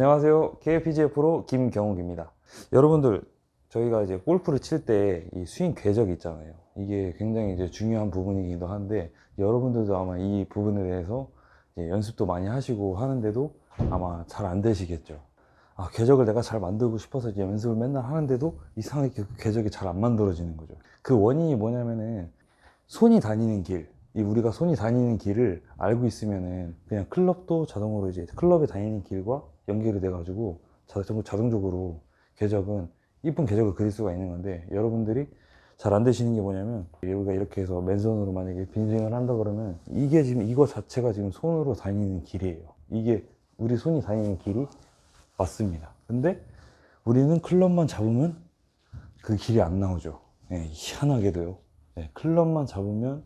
안녕하세요. KPGA 프로 김경욱입니다. 여러분들, 저희가 이제 골프를 칠 때 이 스윙 궤적 있잖아요. 이게 굉장히 이제 중요한 부분이기도 한데, 여러분들도 아마 이 부분에 대해서 연습도 많이 하시고 하는데도 아마 잘 안 되시겠죠. 아, 궤적을 내가 잘 만들고 싶어서 이제 연습을 맨날 하는데도 이상하게 그 궤적이 잘 안 만들어지는 거죠. 그 원인이 뭐냐면은 손이 다니는 길, 이 우리가 손이 다니는 길을 알고 있으면은 그냥 클럽도 자동으로 이제 클럽에 다니는 길과 연결이 돼가지고 자동, 자동적으로 궤적은 이쁜 궤적을 그릴 수가 있는 건데 여러분들이 잘 안 되시는 게 뭐냐면 우리가 이렇게 해서 맨손으로 만약에 빈스윙을 한다 그러면 이게 지금 이거 자체가 지금 손으로 다니는 길이에요. 이게 우리 손이 다니는 길이 맞습니다. 근데 우리는 클럽만 잡으면 그 길이 안 나오죠. 네, 희한하게도요. 네, 클럽만 잡으면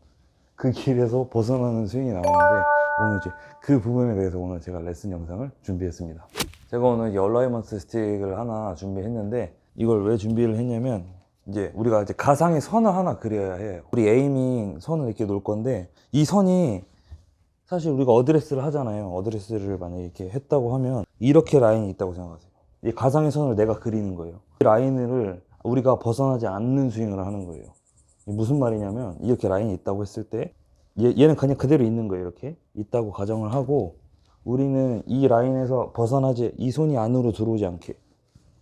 그 길에서 벗어나는 스윙이 나오는데 오늘 이제 그 부분에 대해서 오늘 제가 레슨 영상을 준비했습니다. 제가 오늘 이 얼라이먼트 스틱을 하나 준비했는데 이걸 왜 준비를 했냐면 이제 우리가 이제 가상의 선을 하나 그려야 해요. 우리 에이밍 선을 이렇게 놓을 건데 이 선이 사실 우리가 어드레스를 하잖아요. 어드레스를 만약에 이렇게 했다고 하면 이렇게 라인이 있다고 생각하세요. 이 가상의 선을 내가 그리는 거예요. 이 라인을 우리가 벗어나지 않는 스윙을 하는 거예요. 무슨 말이냐면 이렇게 라인이 있다고 했을 때 얘, 얘는 그냥 그대로 있는 거예요. 이렇게 있다고 가정을 하고 우리는 이 라인에서 벗어나지 이 손이 안으로 들어오지 않게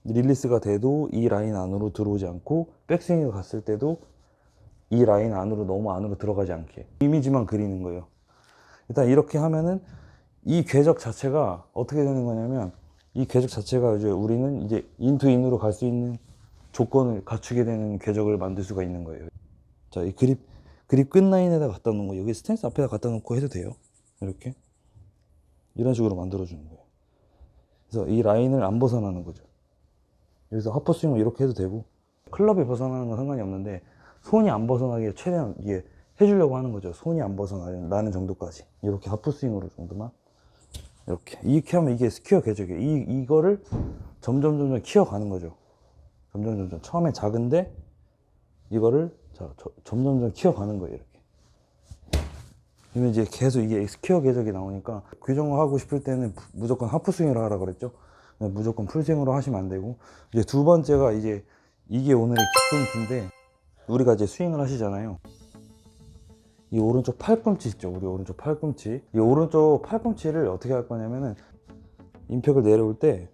릴리스가 돼도 이 라인 안으로 들어오지 않고 백스윙을 갔을 때도 이 라인 안으로 너무 안으로 들어가지 않게 이미지만 그리는 거예요. 일단 이렇게 하면은 이 궤적 자체가 어떻게 되는 거냐면 이 궤적 자체가 이제 우리는 이제 인투 인으로 갈 수 있는 조건을 갖추게 되는 궤적을 만들 수가 있는 거예요. 자, 이 그립 그립 끝 라인에다 갖다 놓은 거 여기 스탠스 앞에다 갖다 놓고 해도 돼요. 이렇게 이런 식으로 만들어 주는 거예요. 그래서 이 라인을 안 벗어나는 거죠. 여기서 하프 스윙을 이렇게 해도 되고 클럽이 벗어나는 건 상관이 없는데 손이 안 벗어나게 최대한 이게 해주려고 하는 거죠. 손이 안 벗어나는 정도까지 이렇게 하프 스윙으로 정도만 이렇게 이렇게 하면 이게 스퀘어 궤적이에요. 이 이거를 점점 점점 키워가는 거죠. 점점 점점 처음에 작은데 이거를 자, 저- 점점 점점 키워가는 거예요. 이렇게. 그러면 이제 계속 이게 스퀘어 궤적이 나오니까 규정을 하고 싶을 때는 부- 무조건 하프 스윙으로 하라 그랬죠. 근데 무조건 풀 스윙으로 하시면 안 되고 이제 두 번째가 이제 이게 오늘의 키포인트인데 우리가 이제 스윙을 하시잖아요. 이 오른쪽 팔꿈치 있죠. 우리 오른쪽 팔꿈치. 이 오른쪽 팔꿈치를 어떻게 할 거냐면은 임팩을 내려올 때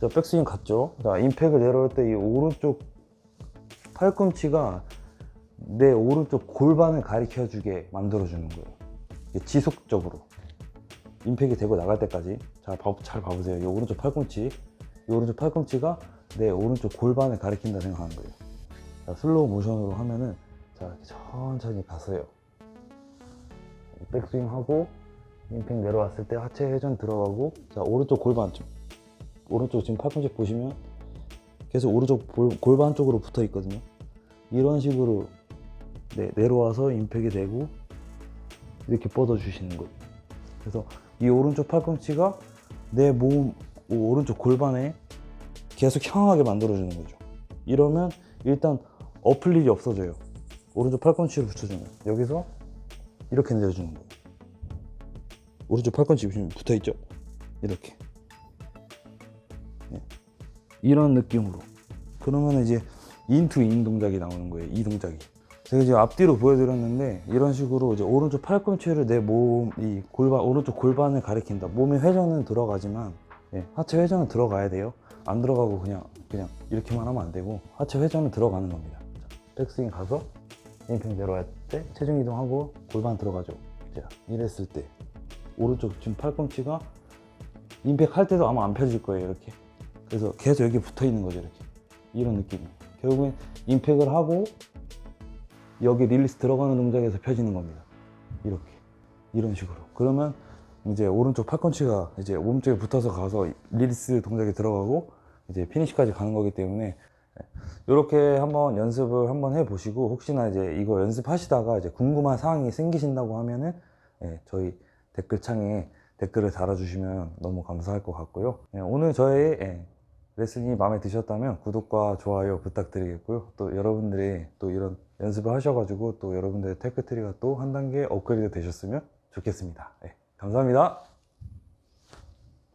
자, 백스윙 갔죠. 자, 임팩을 내려올 때 이 오른쪽 팔꿈치가 내 오른쪽 골반을 가리켜 주게 만들어 주는 거예요. 지속적으로. 임팩이 되고 나갈 때까지. 자, 봐- 잘 봐보세요. 이 오른쪽 팔꿈치. 이 오른쪽 팔꿈치가 내 오른쪽 골반을 가리킨다 생각하는 거예요. 자, 슬로우 모션으로 하면은 자, 이렇게 천천히 가세요. 백스윙 하고 임팩 내려왔을 때 하체 회전 들어가고 자, 오른쪽 골반 쪽. 오른쪽 지금 팔꿈치 보시면 계속 오른쪽 골- 골반 쪽으로 붙어 있거든요. 이런 식으로 네, 내려와서 임팩이 되고 이렇게 뻗어 주시는 거예요. 그래서 이 오른쪽 팔꿈치가 내 몸 오른쪽 골반에 계속 향하게 만들어 주는 거죠. 이러면 일단 일이 없어져요. 오른쪽 팔꿈치를 붙여주면 여기서 이렇게 내려주는 거예요. 오른쪽 팔꿈치 붙어 있죠? 이렇게 네. 이런 느낌으로 그러면 이제 인투 인 동작이 나오는 거예요. 이 동작이. 제가 지금 앞뒤로 보여드렸는데 이런 식으로 이제 오른쪽 팔꿈치를 내 몸 이 골반 오른쪽 골반을 가리킨다. 몸의 회전은 들어가지만 예, 하체 회전은 들어가야 돼요. 안 들어가고 그냥 그냥 이렇게만 하면 안 되고 하체 회전은 들어가는 겁니다. 자, 백스윙 가서 임팩 내려갈 때 체중 이동하고 골반 들어가죠. 자, 이랬을 때 오른쪽 지금 팔꿈치가 임팩 할 때도 아마 안 펴질 거예요. 이렇게. 그래서 계속 여기 붙어 있는 거죠. 이렇게. 이런 느낌이. 결국엔 임팩을 하고 여기 릴리스 들어가는 동작에서 펴지는 겁니다. 이렇게. 이런 식으로. 그러면 이제 오른쪽 팔꿈치가 이제 몸쪽에 붙어서 가서 릴리스 동작이 들어가고 이제 피니시까지 가는 거기 때문에 이렇게 한번 연습을 한번 해 보시고 혹시나 이제 이거 연습하시다가 이제 궁금한 사항이 생기신다고 하면은 예, 저희 댓글창에 댓글을 달아주시면 너무 감사할 것 같고요. 예, 오늘 저의 예, 레슨이 마음에 드셨다면 구독과 좋아요 부탁드리겠고요. 또 여러분들이 또 이런 연습을 하셔가지고 또 여러분들의 테크트리가 또 한 단계 업그레이드 되셨으면 좋겠습니다. 예, 감사합니다.